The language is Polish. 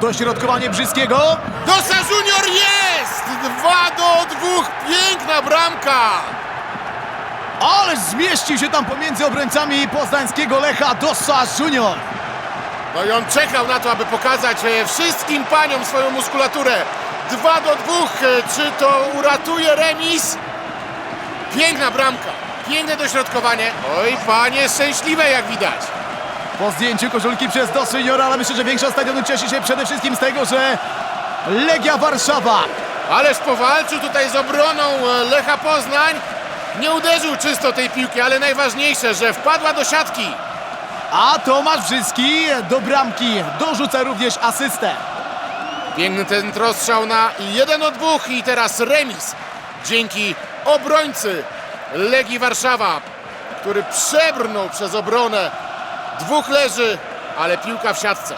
Dośrodkowanie Brzyskiego. Dosa Junior jest! 2 do 2, piękna bramka! Ależ zmieścił się tam pomiędzy obrońcami poznańskiego Lecha Dossa Junior. No i on czekał na to, aby pokazać e, wszystkim paniom swoją muskulaturę. 2 do 2, czy to uratuje remis? Piękna bramka, piękne dośrodkowanie. Oj, panie szczęśliwe jak widać. Po zdjęciu koszulki przez Dossa Juniora, ale myślę, że większość stadionu cieszy się przede wszystkim z tego, że Legia Warszawa Ależ powalczył tutaj z obroną e, Lecha Poznań. Nie uderzył czysto tej piłki, ale najważniejsze, że wpadła do siatki. A Tomasz Brzyski do bramki dorzuca również asystę. Piękny ten rozstrzał na 1 do 2 i teraz remis. Dzięki obrońcy Legii Warszawa, który przebrnął przez obronę. Dwóch leży, ale piłka w siatce.